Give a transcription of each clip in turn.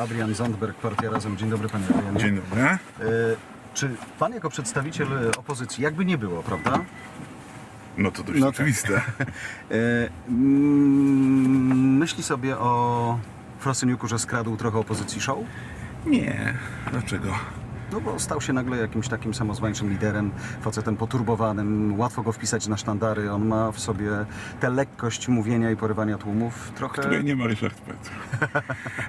Adrian Zandberg, Partia Razem. Dzień dobry panie Adrianie. Dzień dobry. E, Czy pan jako przedstawiciel opozycji, jakby nie było, prawda? No to dość No tak. oczywiste. E, mm, Myśli sobie o Frasyniuku, że skradł trochę opozycji show? Nie. Dlaczego? No bo stał się nagle jakimś takim samozwańczym liderem, facetem poturbowanym, łatwo go wpisać na sztandary. On ma w sobie tę lekkość mówienia i porywania tłumów trochę... Której nie ma Ryszard Petr.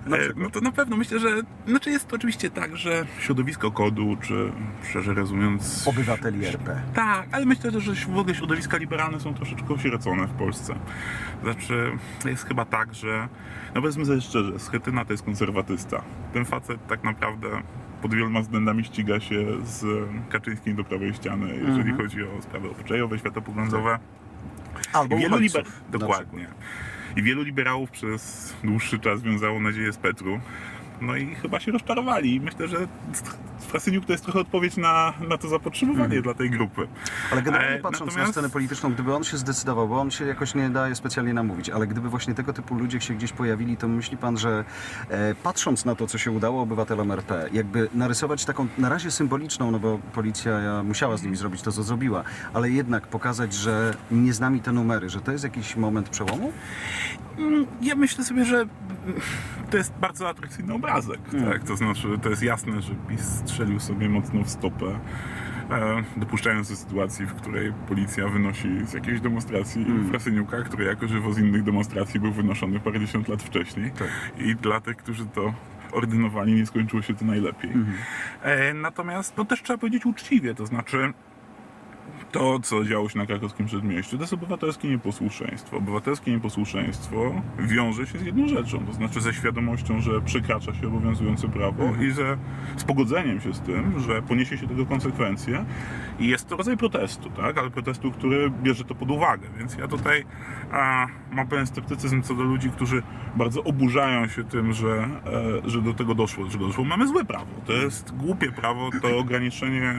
E, no to na pewno myślę, że znaczy jest to oczywiście tak, że środowisko kodu, czy szerzej reasumując... Obywateli RP. Tak, ale myślę też, że w ogóle środowiska liberalne są troszeczkę osierocone w Polsce. Znaczy, jest chyba tak, że, no powiedzmy sobie szczerze, Schetyna to jest konserwatysta. Ten facet tak naprawdę pod wieloma względami ściga się z Kaczyńskim do prawej ściany, jeżeli Mhm. chodzi o sprawy obyczajowe, światopoglądowe. Albo I wielu liber... Dokładnie. I wielu liberałów przez dłuższy czas wiązało nadzieję z Petru. No i chyba się rozczarowali. Myślę, że Frasyniuk to jest trochę odpowiedź na, na to zapotrzebowanie dla tej grupy. Ale generalnie E, patrząc na natomiast- scenę polityczną, gdyby on się zdecydował, bo on się jakoś nie daje specjalnie namówić, ale gdyby właśnie tego typu ludzie się gdzieś pojawili, to myśli pan, że e, patrząc na to, co się udało obywatelom RP, jakby narysować taką na razie symboliczną, no bo policja ja, musiała z nimi zrobić to, co zrobiła, ale jednak pokazać, że nie z nami te numery, że to jest jakiś moment przełomu? Mm, Ja myślę sobie, że to jest bardzo atrakcyjny obrazek. Mm. Tak? To znaczy, to jest jasne, że PiS strzelił sobie mocno w stopę. e, Dopuszczając do sytuacji, w której policja wynosi z jakiejś demonstracji Mm. Frasyniuka, który jako żywo z innych demonstracji był wynoszony parędziesiąt lat wcześniej. Tak. I dla tych, którzy to ordynowali, nie skończyło się to najlepiej. Mhm. E, Natomiast no też trzeba powiedzieć uczciwie, to znaczy to, co działo się na krakowskim przedmieściu, to jest obywatelskie nieposłuszeństwo. Obywatelskie nieposłuszeństwo wiąże się z jedną rzeczą, to znaczy ze świadomością, że przekracza się obowiązujące prawo Mhm. i że z pogodzeniem się z tym, że poniesie się tego konsekwencje i jest to rodzaj protestu, tak? ale protestu, który bierze to pod uwagę. Więc ja tutaj a, mam pewien sceptycyzm co do ludzi, którzy bardzo oburzają się tym, że, e, że do tego doszło, że doszło. Mamy złe prawo. To jest głupie prawo, to ograniczenie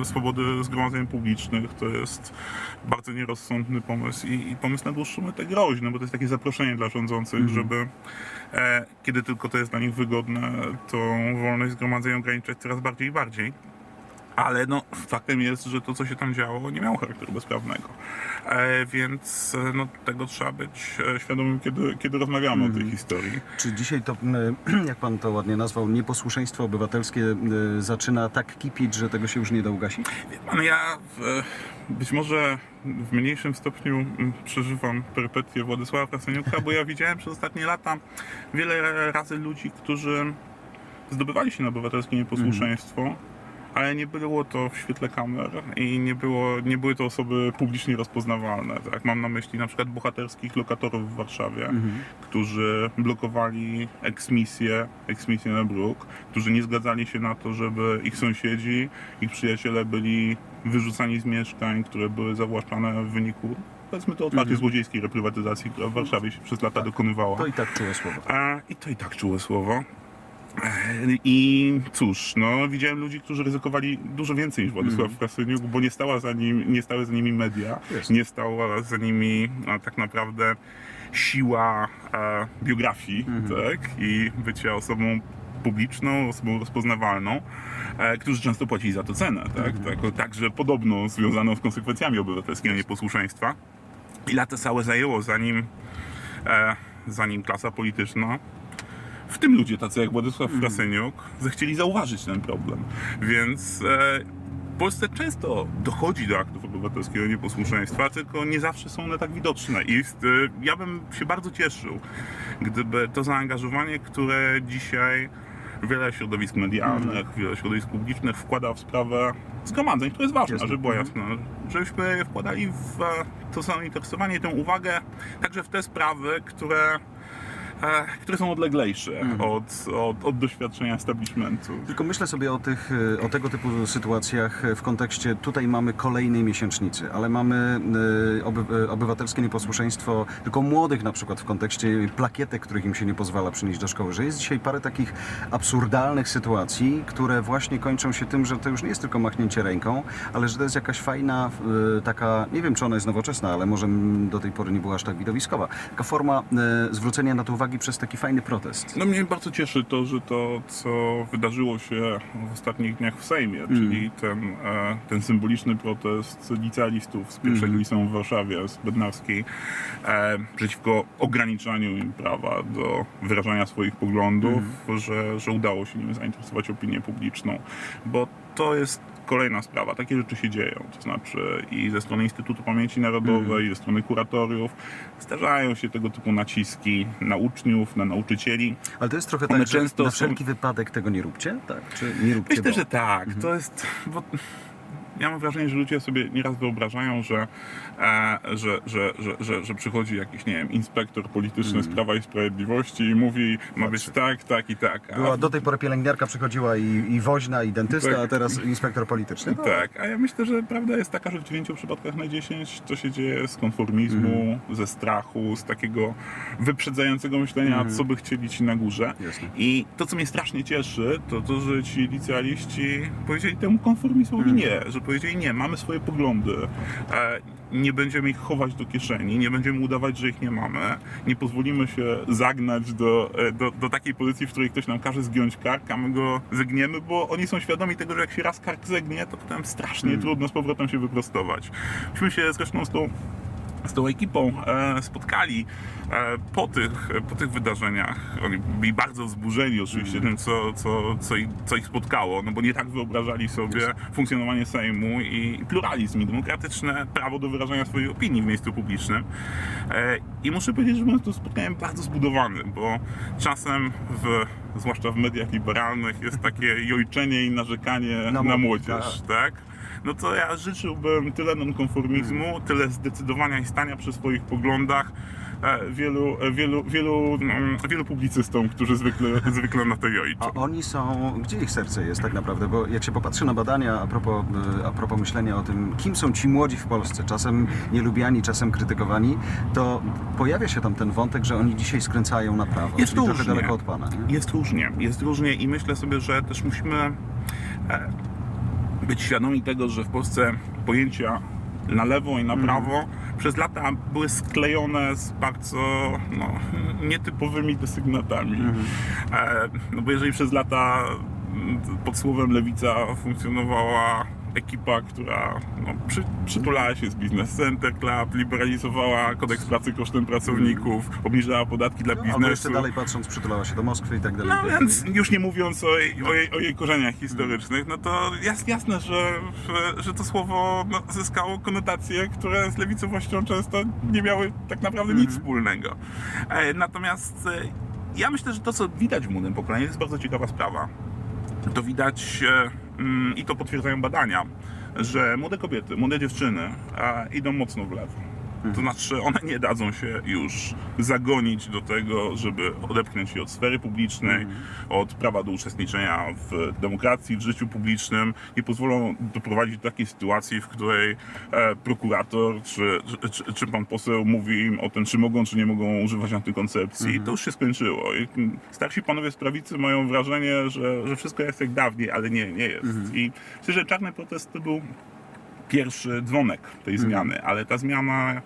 e, swobody zgromadzeń publicznych, to jest bardzo nierozsądny pomysł i, i pomysł na dłuższą metę groźny, no bo to jest takie zaproszenie dla rządzących, żeby e, kiedy tylko to jest dla nich wygodne, tą wolność zgromadzeń ograniczać coraz bardziej i bardziej. Ale no, faktem jest, że to, co się tam działo, nie miało charakteru bezprawnego. E, więc e, no, tego trzeba być e, świadomym, kiedy, kiedy rozmawiamy o tej historii. Czy dzisiaj to, jak pan to ładnie nazwał, nieposłuszeństwo obywatelskie zaczyna tak kipieć, że tego się już nie da ugasić? Wie pan, ja w, być może w mniejszym stopniu mm, przeżywam perypetie Władysława Frasyniuka, bo ja widziałem przez ostatnie lata wiele razy ludzi, którzy zdobywali się na obywatelskie nieposłuszeństwo, ale nie było to w świetle kamer i nie, było, nie były to osoby publicznie rozpoznawalne. Tak? Mam na myśli na przykład bohaterskich lokatorów w Warszawie, którzy blokowali eksmisję, eksmisję na bruk, którzy nie zgadzali się na to, żeby ich sąsiedzi, ich przyjaciele byli wyrzucani z mieszkań, które były zawłaszczane w wyniku powiedzmy to otwarcie złodziejskiej reprywatyzacji, która w Warszawie się przez lata dokonywała. To i tak czułe słowo. A, I to i tak czułe słowo. I cóż, no widziałem ludzi, którzy ryzykowali dużo więcej niż Władysław Frasyniuk, bo nie, stała za nim, nie stały za nimi media, nie stała za nimi a, tak naprawdę siła e, biografii tak? i bycia osobą publiczną, osobą rozpoznawalną, e, którzy często płacili za to cenę. Tak? Tak, także podobno związaną z konsekwencjami obywatelskiego nieposłuszeństwa. I lata całe zajęło, zanim, e, zanim klasa polityczna w tym ludzie tacy jak Władysław Frasyniuk zechcieli zauważyć ten problem. Więc e, w Polsce często dochodzi do aktów obywatelskiego nieposłuszeństwa, tylko nie zawsze są one tak widoczne. I e, ja bym się bardzo cieszył, gdyby to zaangażowanie, które dzisiaj wiele środowisk medialnych, wiele środowisk publicznych wkłada w sprawę zgromadzeń, to jest ważne, Jasne. żeby było jasne, żebyśmy wkładali w e, to zainteresowanie, tę uwagę także w te sprawy, które które są odleglejsze od, od, od doświadczenia establishmentu. Tylko myślę sobie o, tych, y, o tego typu sytuacjach y, w kontekście, tutaj mamy kolejnej miesięcznicy, ale mamy y, oby, obywatelskie nieposłuszeństwo tylko młodych na przykład w kontekście plakietek, których im się nie pozwala przynieść do szkoły, że jest dzisiaj parę takich absurdalnych sytuacji, które właśnie kończą się tym, że to już nie jest tylko machnięcie ręką, ale że to jest jakaś fajna taka, nie wiem czy ona jest nowoczesna, ale może do tej pory nie była aż tak widowiskowa, taka forma zwrócenia na to uwagi, uwagi przez taki fajny protest. No mnie bardzo cieszy to, że to, co wydarzyło się w ostatnich dniach w Sejmie, czyli ten, e, ten symboliczny protest licealistów z pierwszego liceum w Warszawie, z Bednarskiej, e, przeciwko ograniczaniu im prawa do wyrażania swoich poglądów, że, że udało się nimi zainteresować opinię publiczną, bo to jest kolejna sprawa. Takie rzeczy się dzieją. To znaczy i ze strony Instytutu Pamięci Narodowej, i ze strony kuratoriów zdarzają się tego typu naciski na uczniów, na nauczycieli. Ale to jest trochę One tak, że często na są- wszelki wypadek tego nie róbcie? Tak. Czy nie róbcie, Myślę, bo... że tak. To jest. Bo ja mam wrażenie, że ludzie sobie nieraz wyobrażają, że, e, że, że, że, że, że przychodzi jakiś, nie wiem, inspektor polityczny z Prawa i Sprawiedliwości i mówi, ma być tak, tak i tak. A Była, do tej pory pielęgniarka przychodziła i, i woźna, i dentysta, Tak. a teraz inspektor polityczny. No, Tak, a ja myślę, że prawda jest taka, że w 9 przypadkach na 10 to się dzieje z konformizmu, ze strachu, z takiego wyprzedzającego myślenia, co by chcieli ci na górze. Jasne. I to, co mnie strasznie cieszy, to to, że ci licealiści powiedzieli temu konformizmowi nie, że powiedzieli nie, mamy swoje poglądy, e, nie będziemy ich chować do kieszeni, nie będziemy udawać, że ich nie mamy, nie pozwolimy się zagnać do, e, do, do takiej pozycji, w której ktoś nam każe zgiąć kark, a my go zegniemy, bo oni są świadomi tego, że jak się raz kark zegnie, to potem strasznie trudno z powrotem się wyprostować. Myśmy się zresztą z tą z tą ekipą e, spotkali e, po, tych, po tych wydarzeniach. Oni byli bardzo wzburzeni oczywiście tym, co, co, co, ich, co ich spotkało, no bo nie tak wyobrażali sobie funkcjonowanie Sejmu i pluralizm, i demokratyczne prawo do wyrażania swojej opinii w miejscu publicznym. E, I muszę powiedzieć, że byłem tu spotkaniem bardzo zbudowany, bo czasem, w, zwłaszcza w mediach liberalnych, jest takie jojczenie i narzekanie na, młodych, młodzież, tak? No to ja życzyłbym tyle nonkonformizmu, Hmm. tyle zdecydowania i stania przy swoich poglądach e, wielu, e, wielu, wielu, mm, wielu publicystom, którzy zwykle, zwykle na to jojczą. A oni są, gdzie ich serce jest tak naprawdę? Bo jak się popatrzy na badania a propos, y, a propos myślenia o tym, kim są ci młodzi w Polsce, czasem nielubiani, czasem krytykowani, to pojawia się tam ten wątek, że oni dzisiaj skręcają na prawo, Jest czyli trochę różnie. daleko od Pana. Nie? Jest różnie, jest różnie i myślę sobie, że też musimy e, być świadomi tego, że w Polsce pojęcia na lewo i na Mhm. prawo przez lata były sklejone z bardzo no, nietypowymi desygnatami. Mhm. E, no bo jeżeli przez lata mm, pod słowem lewica funkcjonowała ekipa, która no, przy, przytulała się z Business Center Club, liberalizowała kodeks pracy kosztem pracowników, obniżała podatki dla Albo biznesu. jeszcze dalej patrząc, przytulała się do Moskwy i tak dalej. No tak więc już nie mówiąc o jej, o jej, o jej korzeniach historycznych, no to jest jasne, że, że, to słowo no, zyskało konotacje, które z lewicowością często nie miały tak naprawdę nic wspólnego. E, Natomiast e, ja myślę, że to, co widać w młodym pokoleniu, jest bardzo ciekawa sprawa. To widać e, i to potwierdzają badania, że młode kobiety, młode dziewczyny idą mocno w lewo. To znaczy, one nie dadzą się już zagonić do tego, żeby odepchnąć się od sfery publicznej, od prawa do uczestniczenia w demokracji, w życiu publicznym. Nie pozwolą doprowadzić do takiej sytuacji, w której e, prokurator czy, czy, czy pan poseł mówi im o tym, czy mogą, czy nie mogą używać antykoncepcji. To już się skończyło. I starsi panowie z prawicy mają wrażenie, że, że wszystko jest jak dawniej, ale nie, nie jest. I myślę, że czarny protest to był pierwszy dzwonek tej zmiany, ale ta zmiana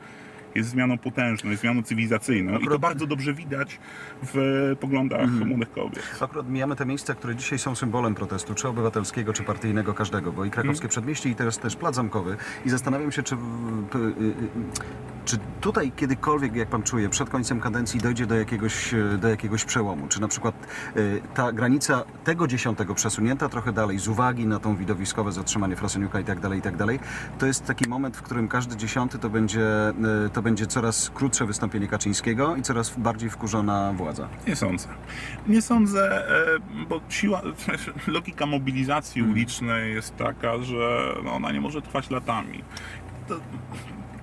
jest zmianą potężną, jest zmianą cywilizacyjną i to Akurat- bardzo dobrze widać w poglądach młodych kobiet. Akurat mijamy te miejsca, które dzisiaj są symbolem protestu, czy obywatelskiego, czy partyjnego, każdego, bo i krakowskie przedmieście, i teraz też Plac Zamkowy. I zastanawiam się, czy, y- y- czy tutaj kiedykolwiek, jak pan czuje, przed końcem kadencji dojdzie do jakiegoś, y, do jakiegoś przełomu. Czy na przykład y, ta granica tego dziesiątego przesunięta trochę dalej, z uwagi na tą widowiskowe zatrzymanie Fraseniuka i tak dalej, i tak dalej, to jest taki moment, w którym każdy dziesiąty to będzie, to będzie coraz krótsze wystąpienie Kaczyńskiego i coraz bardziej wkurzona władza. Nie sądzę. Nie sądzę, e, bo siła, logika mobilizacji ulicznej jest taka, że no, ona nie może trwać latami. To,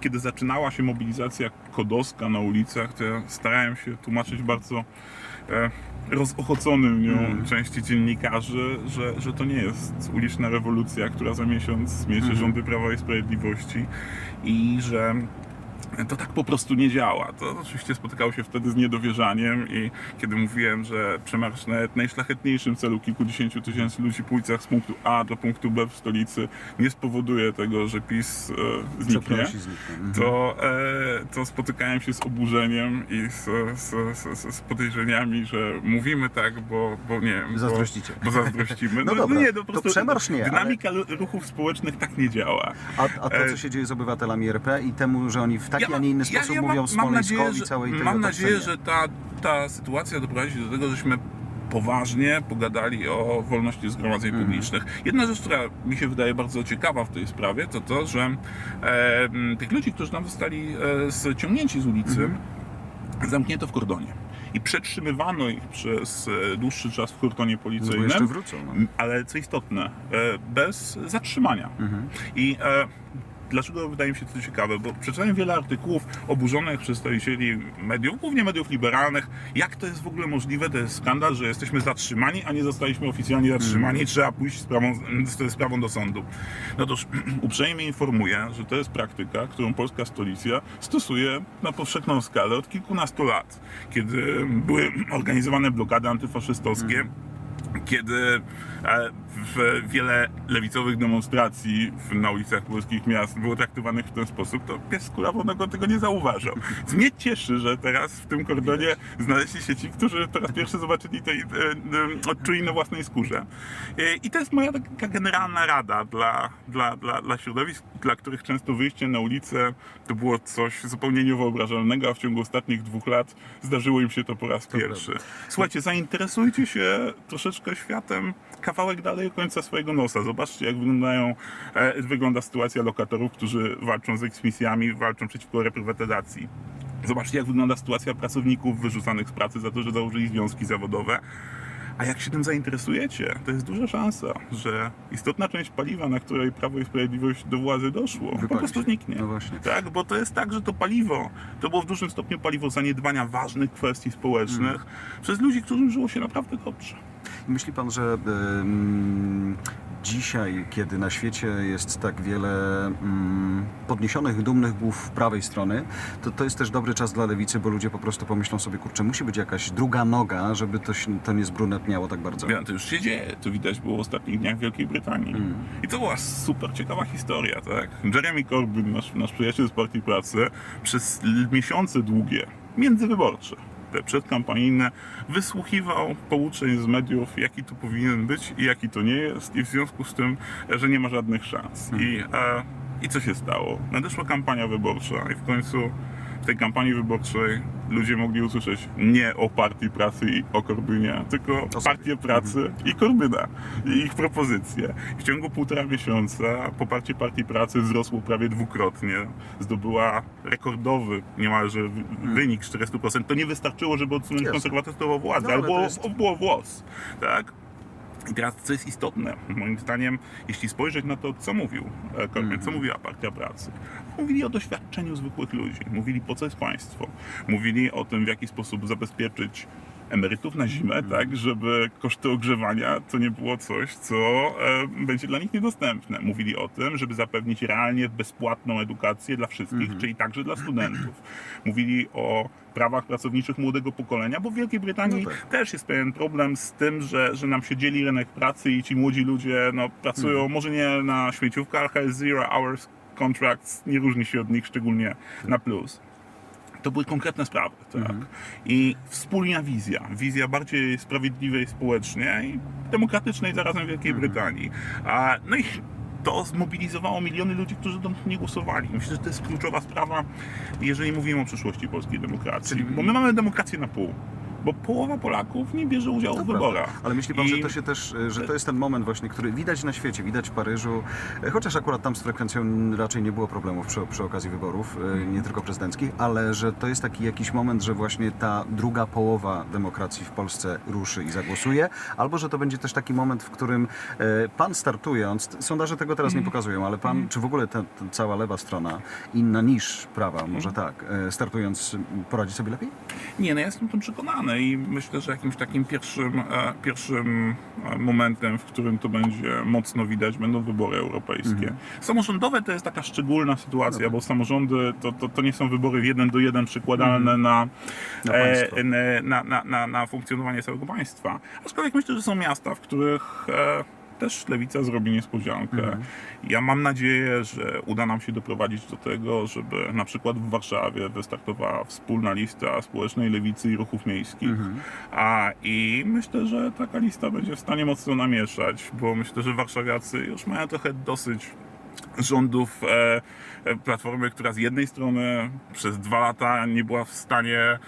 kiedy zaczynała się mobilizacja kodowska na ulicach, to ja starałem się tłumaczyć bardzo e, rozochoconym nią części dziennikarzy, że, że to nie jest uliczna rewolucja, która za miesiąc zmierzy rządy Prawa i Sprawiedliwości i że to tak po prostu nie działa. To oczywiście spotykało się wtedy z niedowierzaniem i kiedy mówiłem, że przemarsz nawet najszlachetniejszym celu kilkudziesięciu tysięcy ludzi po ulicach z punktu A do punktu B w stolicy nie spowoduje tego, że PiS e, zniknie. Mhm. to, e, to spotykałem się z oburzeniem i z, z, z, z podejrzeniami, że mówimy tak, bo, bo nie wiem, Zazdrościcie. Bo, bo zazdrościmy. No dobra, nie, to po prostu przemarsz nie, Dynamika ruchów społecznych tak nie działa. A, a to, co się dzieje z obywatelami RP i temu, że oni w taki, a nie inny sposób mówią mam Smoleńskowi nadzieję, całej tej Mam nadzieję, że ta, ta sytuacja doprowadzi do tego, żeśmy poważnie pogadali o wolności zgromadzeń Mhm. publicznych. Jedna rzecz, która mi się wydaje bardzo ciekawa w tej sprawie, to to, że e, tych ludzi, którzy tam zostali e, zciągnięci z ulicy, Mhm. zamknięto w kordonie. I przetrzymywano ich przez e, dłuższy czas w kordonie No bo policyjnym. jeszcze wrócą. No. Ale co istotne, e, bez zatrzymania. Mhm. I e, dlaczego wydaje mi się to ciekawe? Bo przeczytałem wiele artykułów oburzonych przedstawicieli mediów, głównie mediów liberalnych, jak to jest w ogóle możliwe, to jest skandal, że jesteśmy zatrzymani, a nie zostaliśmy oficjalnie zatrzymani, trzeba pójść z sprawą, z sprawą do sądu. No toż uprzejmie informuję, że to jest praktyka, którą polska stolica stosuje na powszechną skalę od kilkunastu lat, kiedy były organizowane blokady antyfaszystowskie kiedy e, w wiele lewicowych demonstracji na ulicach polskich miast było traktowanych w ten sposób, to pies kulawonego tego nie zauważał. Więc mnie cieszy, że teraz w tym kordonie znaleźli się ci, którzy po raz pierwszy zobaczyli to i e, e, odczuli na własnej skórze. E, I to jest moja taka generalna rada dla, dla, dla, dla środowisk, dla których często wyjście na ulicę to było coś zupełnie niewyobrażalnego, a w ciągu ostatnich dwóch lat zdarzyło im się to po raz pierwszy. Słuchajcie, zainteresujcie się troszeczkę światem kawałek dalej od końca swojego nosa. Zobaczcie, jak wyglądają, e, wygląda sytuacja lokatorów, którzy walczą z eksmisjami, walczą przeciwko reprywatyzacji. Zobaczcie, jak wygląda sytuacja pracowników wyrzucanych z pracy za to, że założyli związki zawodowe. A jak się tym zainteresujecie, to jest duża szansa, że istotna część paliwa, na której Prawo i Sprawiedliwość do władzy doszło, po prostu zniknie. No właśnie. Tak, bo to jest tak, że to paliwo to było w dużym stopniu paliwo zaniedbania ważnych kwestii społecznych Mm. przez ludzi, którym żyło się naprawdę dobrze. Myśli pan, że dzisiaj, kiedy na świecie jest tak wiele podniesionych, dumnych głów prawej strony, to to jest też dobry czas dla lewicy, bo ludzie po prostu pomyślą sobie, kurczę, musi być jakaś druga noga, żeby to, się, to nie zbrunetniało tak bardzo. Ja, to już się dzieje, to widać było w ostatnich dniach w Wielkiej Brytanii. Mm. I to była super ciekawa historia, tak? Jeremy Corbyn, nasz, nasz przyjaciel z Partii Pracy, przez l- miesiące długie, międzywyborcze, te przedkampanijne, wysłuchiwał pouczeń z mediów, jaki to powinien być i jaki to nie jest i w związku z tym, że nie ma żadnych szans. I, e, I co się stało? Nadeszła kampania wyborcza i w końcu w tej kampanii wyborczej ludzie mogli usłyszeć nie o Partii Pracy i o Korbynie, tylko sobie. Partię Pracy i Korbyna i ich propozycje. W ciągu półtora miesiąca poparcie Partii Pracy wzrosło prawie dwukrotnie. Zdobyła rekordowy niemalże wy- wynik 400%. To nie wystarczyło, żeby odsunąć konserwatystów o władzę, No, było, jest- było włos. Tak? I teraz, co jest istotne, moim zdaniem, jeśli spojrzeć na to, co mówił e, Korben, co mówiła Partia Pracy, mówili o doświadczeniu zwykłych ludzi, mówili po co jest państwo, mówili o tym, w jaki sposób zabezpieczyć emerytów na zimę, tak, żeby koszty ogrzewania to nie było coś, co e, będzie dla nich niedostępne. Mówili o tym, żeby zapewnić realnie bezpłatną edukację dla wszystkich, czyli także dla studentów. Mówili o prawach pracowniczych młodego pokolenia, bo w Wielkiej Brytanii No tak. też jest pewien problem z tym, że, że nam się dzieli rynek pracy i ci młodzi ludzie no, pracują Mhm. może nie na śmieciówkach, ale zero hours contracts nie różni się od nich szczególnie na plus. To były konkretne sprawy, tak. Mhm. I wspólna wizja, wizja bardziej sprawiedliwej społecznie i demokratycznej zarazem Wielkiej Mhm. Brytanii. A, no i to zmobilizowało miliony ludzi, którzy do nie głosowali. Myślę, że to jest kluczowa sprawa, jeżeli mówimy o przyszłości polskiej demokracji. Czyli- Bo my mamy demokrację na pół. Bo połowa Polaków nie bierze udziału To w prawda. wyborach. Ale myśli pan, I- że to się też, e, że to jest ten moment właśnie, który widać na świecie, widać w Paryżu, e, chociaż akurat tam z frekwencją raczej nie było problemów przy, przy okazji wyborów, e, nie tylko prezydenckich, ale że to jest taki jakiś moment, że właśnie ta druga połowa demokracji w Polsce ruszy i zagłosuje, albo że to będzie też taki moment, w którym pan startując, sondaże tego teraz Mhm. nie pokazują, ale pan, czy w ogóle ta, ta cała lewa strona, inna niż prawa, może Mhm. tak, startując poradzi sobie lepiej? Nie, no ja jestem tym przekonany. I myślę, że jakimś takim pierwszym, e, pierwszym e, momentem, w którym to będzie mocno widać, będą wybory europejskie. Samorządowe to jest taka szczególna sytuacja, bo samorządy to, to, to nie są wybory jeden do jeden przykładalne na, Na e, na, na, na, na funkcjonowanie całego państwa. Aczkolwiek myślę, że są miasta, w których też lewica zrobi niespodziankę. Ja mam nadzieję, że uda nam się doprowadzić do tego, żeby na przykład w Warszawie wystartowała wspólna lista społecznej lewicy i ruchów miejskich. A, I myślę, że taka lista będzie w stanie mocno namieszać, bo myślę, że warszawiacy już mają trochę dosyć rządów e, e, Platformy, która z jednej strony przez dwa lata nie była w stanie e,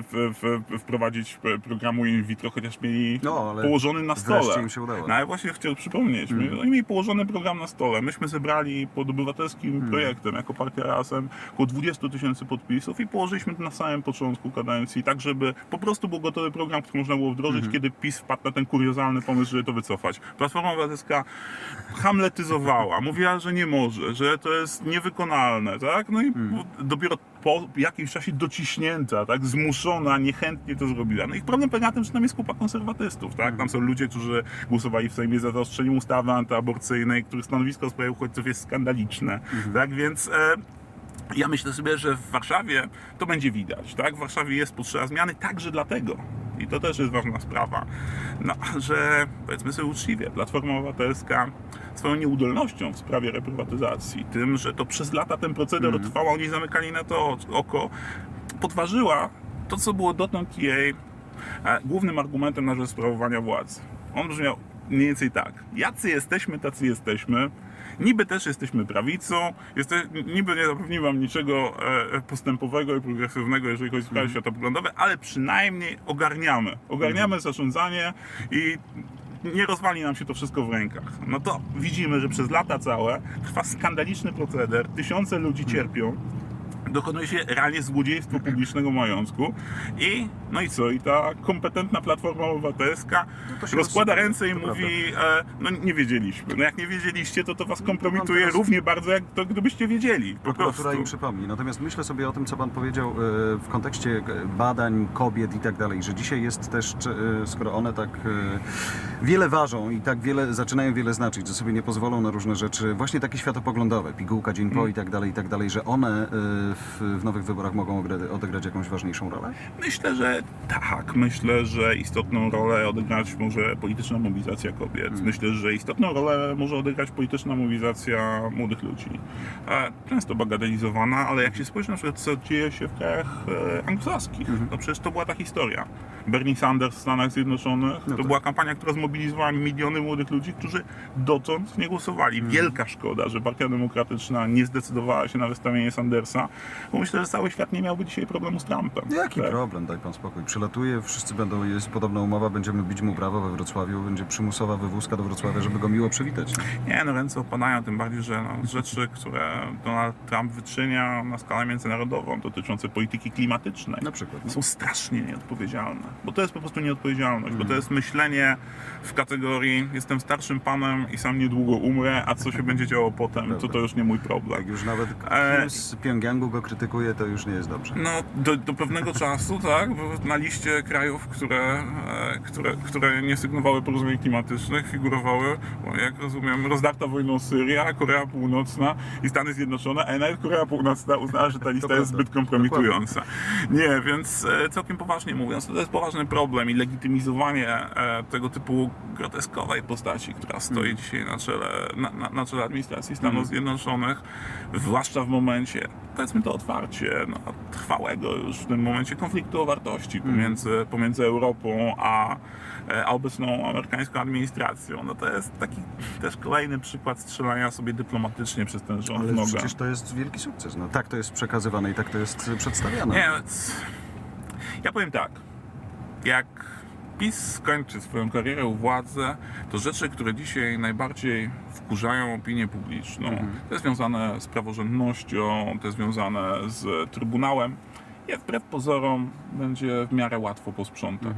w, w, wprowadzić programu in vitro, chociaż mieli No, położony na stole. im się udało. No ale właśnie chcę przypomnieć, my, oni mieli położony program na stole. Myśmy zebrali pod obywatelskim projektem jako partia Razem około 20 tysięcy podpisów i położyliśmy to na samym początku kadencji, tak żeby po prostu był gotowy program, który można było wdrożyć, kiedy PiS wpadł na ten kuriozalny pomysł, żeby to wycofać. Platforma Obywatelska hamletyzowała, mówiła, że nie może, że to jest niewykonalne, tak? No i dopiero po jakimś czasie dociśnięta, tak? Zmuszona, niechętnie to zrobiła. No i problem polega na tym, że tam jest kupa konserwatystów, tak? Tam są ludzie, którzy głosowali w Sejmie za zaostrzeniem ustawy antyaborcyjnej, których stanowisko w sprawie uchodźców jest skandaliczne, tak? Więc... E, ja myślę sobie, że w Warszawie to będzie widać, tak? W Warszawie jest potrzeba zmiany także dlatego, i to też jest ważna sprawa, no, że powiedzmy sobie uczciwie, Platforma Obywatelska swoją nieudolnością w sprawie reprywatyzacji, tym, że to przez lata ten proceder trwał, oni zamykali na to oko, podważyła to, co było dotąd jej e, głównym argumentem na rzecz sprawowania władzy. On brzmiał mniej więcej tak. Jacy jesteśmy, tacy jesteśmy. Niby też jesteśmy prawicą, jeste, niby nie zapewni wam niczego e, postępowego i progresywnego, jeżeli chodzi o sprawy światopoglądowe, ale przynajmniej ogarniamy. Ogarniamy zarządzanie i nie rozwali nam się to wszystko w rękach. No to widzimy, że przez lata całe trwa skandaliczny proceder, tysiące ludzi cierpią, dokonuje się realnie złodziejstwo publicznego majątku i no i co, i ta kompetentna Platforma Obywatelska No rozkłada ręce i to mówi, e, no nie wiedzieliśmy. No jak nie wiedzieliście, to to was kompromituje teraz- równie bardzo, jak to gdybyście wiedzieli. Po prostu. Prokuratura im przypomni. Natomiast myślę sobie o tym, co Pan powiedział e, w kontekście e, badań kobiet i tak dalej, że dzisiaj jest też, e, skoro one tak wiele ważą i tak wiele zaczynają wiele znaczyć, że sobie nie pozwolą na różne rzeczy, właśnie takie światopoglądowe, pigułka, dzień po i tak dalej, i tak dalej, że one w, w nowych wyborach mogą odegrać jakąś ważniejszą rolę? Myślę, że tak. Myślę, że istotną rolę odegrać może polityczna mobilizacja kobiet. Myślę, że istotną rolę może odegrać polityczna mobilizacja młodych ludzi. Często bagatelizowana, ale jak się spojrzy na przykład, co dzieje się w krajach e, anglosaskich, no przecież to była ta historia. Bernie Sanders w Stanach Zjednoczonych, No to tak. była kampania, która zmobilizowała miliony młodych ludzi, którzy dotąd nie głosowali. Wielka szkoda, że Partia Demokratyczna nie zdecydowała się na wystawienie Sandersa, bo myślę, że cały świat nie miałby dzisiaj problemu z Trumpem. Jaki Tak. problem, daj Pan spokój. Przylatuje, wszyscy będą, jest podobna umowa, będziemy bić mu brawo we Wrocławiu, będzie przymusowa wywózka do Wrocławia, żeby go miło przywitać. Nie, no ręce opadają, tym bardziej, że no, rzeczy, które Donald Trump wyczynia na skalę międzynarodową dotyczące polityki klimatycznej Na przykład. No. są strasznie nieodpowiedzialne. Bo to jest po prostu nieodpowiedzialność, Mm. bo to jest myślenie w kategorii jestem starszym panem i sam niedługo umrę, a co się będzie działo potem, to to już nie mój problem. Jak już nawet E, z Pjongjangu go krytykuje, to już nie jest dobrze. No, do, do pewnego czasu, tak, na liście krajów, które, e, które, które nie sygnowały porozumień klimatycznych, figurowały, jak rozumiem, rozdarta wojną Syria, Korea Północna i Stany Zjednoczone, a nawet Korea Północna uznała, że ta lista jest zbyt kompromitująca. Nie, więc e, całkiem poważnie mówiąc, to jest poważny problem i legitymizowanie e, tego typu groteskowej postaci, która stoi dzisiaj na czele, na, na, na czele administracji Stanów Zjednoczonych, zwłaszcza w momencie, powiedzmy to otwarcie, no, trwałego już w tym momencie konfliktu o wartości pomiędzy, pomiędzy Europą a, e, a obecną amerykańską administracją. No to jest taki też kolejny przykład strzelania sobie dyplomatycznie przez ten rząd Ale nogę. przecież to jest wielki sukces. No, tak to jest przekazywane i tak to jest przedstawiane. Nie, więc ja powiem tak. Jak PiS skończy swoją karierę u władzy, to rzeczy, które dzisiaj najbardziej wkurzają opinię publiczną, to jest związane z praworządnością, jest związane z Trybunałem, je wbrew pozorom będzie w miarę łatwo posprzątać.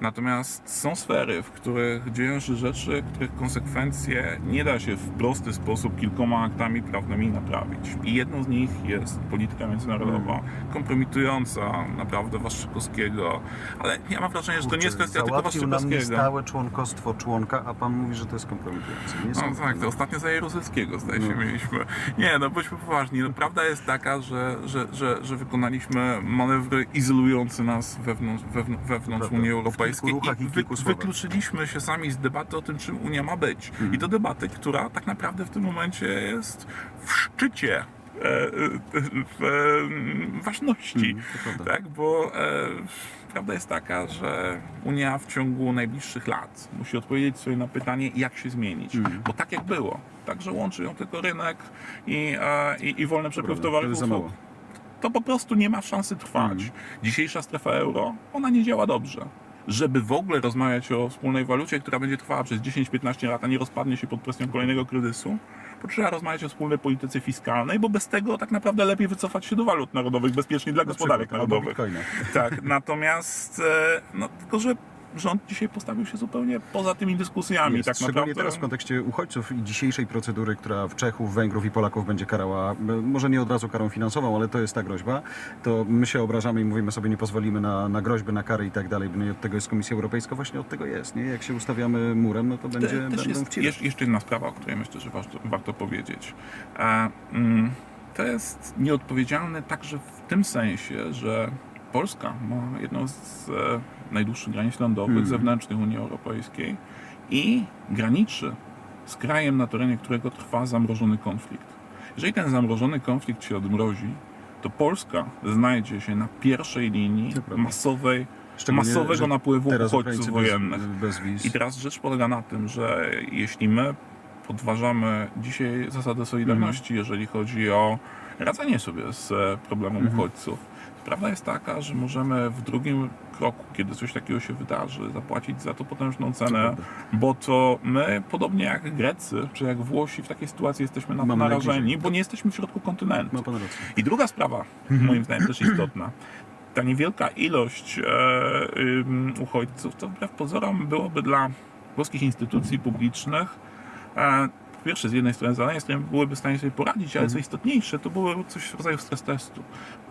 Natomiast są sfery, w których dzieją się rzeczy, których konsekwencje nie da się w prosty sposób kilkoma aktami prawnymi naprawić. I jedną z nich jest polityka międzynarodowa, kompromitująca naprawdę Waszczykowskiego. Ale ja mam wrażenie, że to nie jest kwestia tylko Waszczykowskiego. niestałe członkostwo członka, a pan mówi, że to jest kompromitujące. Nie No tak, to ostatnio za Jaruzelskiego zdaje się No. mieliśmy. Nie, no bądźmy poważni. No, prawda jest taka, że, że, że, że wykonaliśmy manewry izolujące nas wewnątrz, wewnątrz. Unii Europejskiej kilku ruchach i wy, wykluczyliśmy się sami z debaty o tym, czym Unia ma być. Mhm. I to debaty, która tak naprawdę w tym momencie jest w szczycie e, e, w, e, ważności. Mhm. Tak, bo e, prawda jest taka, że Unia w ciągu najbliższych lat musi odpowiedzieć sobie na pytanie, jak się zmienić. Mhm. Bo tak jak było, tak, że łączy ją tylko rynek i, e, i, i wolny przepływ towarów to i po prostu nie ma szansy trwać. Mhm. Dzisiejsza strefa euro, ona nie działa dobrze. Żeby w ogóle rozmawiać o wspólnej walucie, która będzie trwała przez 10-15 lat, a nie rozpadnie się pod presją kolejnego kryzysu, potrzeba rozmawiać o wspólnej polityce fiskalnej, bo bez tego tak naprawdę lepiej wycofać się do walut narodowych, bezpiecznie dla Na gospodarek przykład, narodowych. Tak, natomiast e, no, tylko, że rząd dzisiaj postawił się zupełnie poza tymi dyskusjami. Jest, tak szczególnie naprawdę. teraz w kontekście uchodźców i dzisiejszej procedury, która w Czechów, Węgrów i Polaków będzie karała, m, może nie od razu karą finansową, ale to jest ta groźba, to my się obrażamy i mówimy sobie, nie pozwolimy na, na groźby, na kary i tak dalej, bo nie od tego jest Komisja Europejska, właśnie od tego jest, nie? Jak się ustawiamy murem, no to będzie, Te- będą jest wcinać. jeszcze, jedna sprawa, o której myślę, że warto, warto powiedzieć. E, mm, to jest nieodpowiedzialne także w tym sensie, że Polska ma jedną z e, najdłuższych granic lądowych Mhm. zewnętrznych Unii Europejskiej i graniczy z krajem, na terenie którego trwa zamrożony konflikt. Jeżeli ten zamrożony konflikt się odmrozi, to Polska znajdzie się na pierwszej linii masowej, masowego napływu uchodźców wojennych. bez, bez. I teraz rzecz polega na tym, że jeśli my podważamy dzisiaj zasadę solidarności, jeżeli chodzi o radzenie sobie z problemem Mhm. uchodźców, prawda jest taka, że możemy w drugim kroku, kiedy coś takiego się wydarzy, zapłacić za to potężną cenę, bo to my, podobnie jak Grecy, czy jak Włosi, w takiej sytuacji jesteśmy na to narażeni, bo nie jesteśmy w środku kontynentu. Ma pan rację. I druga sprawa, moim zdaniem też istotna. Ta niewielka ilość e, ym, uchodźców, to wbrew pozorom byłoby dla polskich instytucji publicznych e, po pierwsze z jednej strony zadanie, z którym byłyby w stanie sobie poradzić, ale co istotniejsze, to byłoby coś w rodzaju stres testu.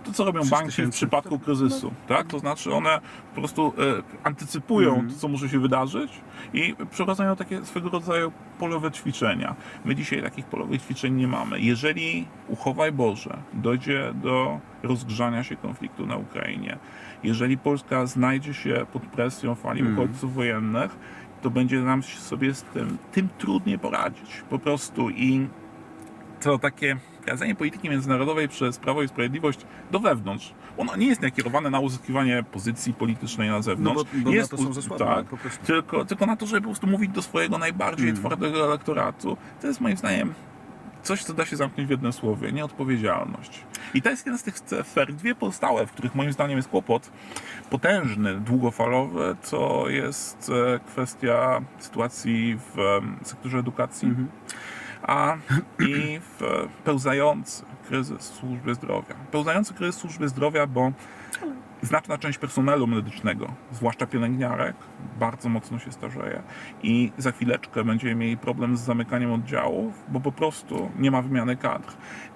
To, co robią 6 banki w przypadku kryzysu, tak? To znaczy one po prostu e, antycypują Mhm. to, co może się wydarzyć i przeprowadzają takie swego rodzaju polowe ćwiczenia. My dzisiaj takich polowych ćwiczeń nie mamy. Jeżeli, uchowaj Boże, dojdzie do rozgrzania się konfliktu na Ukrainie, jeżeli Polska znajdzie się pod presją fali Mhm. uchodźców wojennych, to będzie nam sobie z tym tym trudniej poradzić. Po prostu i to takie prowadzenie polityki międzynarodowej przez Prawo i Sprawiedliwość do wewnątrz. Ono nie jest nakierowane na uzyskiwanie pozycji politycznej na No zewnątrz. bo, bo na jest to są tak, po prostu. tylko, tylko na to, żeby po prostu mówić do swojego najbardziej Mm. twardego elektoratu. To jest moim zdaniem coś, co da się zamknąć w jednym słowie, nieodpowiedzialność. I to jest jeden z tych sfer, dwie pozostałe, w których moim zdaniem jest kłopot potężny, długofalowy, to jest e, kwestia sytuacji w sektorze edukacji, Mhm. a i w e, pełzający kryzys służby zdrowia. Pełzający kryzys służby zdrowia, bo znaczna część personelu medycznego, zwłaszcza pielęgniarek, bardzo mocno się starzeje i za chwileczkę będziemy mieli problem z zamykaniem oddziałów, bo po prostu nie ma wymiany kadr.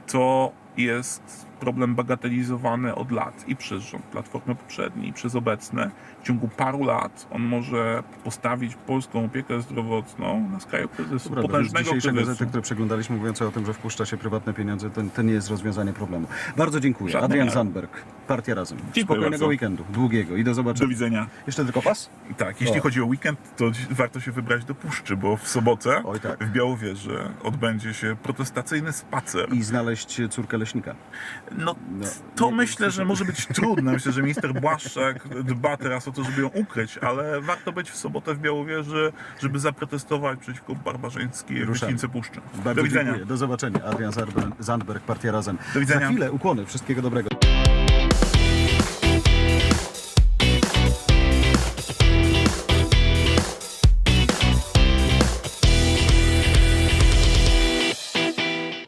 To jest problem bagatelizowany od lat i przez rząd Platformy poprzedniej, i przez obecny. W ciągu paru lat on może postawić polską opiekę zdrowotną na skraju kryzysu, Dobra, potężnego dzisiejsze kryzysu. gazety, które przeglądaliśmy, mówiące o tym, że wpuszcza się prywatne pieniądze, to, to nie jest rozwiązanie problemu. Bardzo dziękuję. Żadnej Adrian. Zandberg, Partia Razem. Dziękuję Spokojnego bardzo. weekendu, długiego i do Do zobaczenia. widzenia. Jeszcze tylko pas? Tak, jeśli O. chodzi o weekend, to warto się wybrać do Puszczy, bo w sobotę Oj tak. w Białowieży odbędzie się protestacyjny spacer. I znaleźć córkę leśnika. No, No, to nie- myślę, że może być trudne. Myślę, że minister Błaszczak dba teraz o to, żeby ją ukryć, ale warto być w sobotę w Białowieży, żeby zaprotestować przeciwko barbarzyńskiej wycince puszczy. Bardzo Do widzenia. dziękuję. Do zobaczenia. Adrian Zandberg, Partia Razem. Do widzenia. Za chwilę ukłony. Wszystkiego dobrego.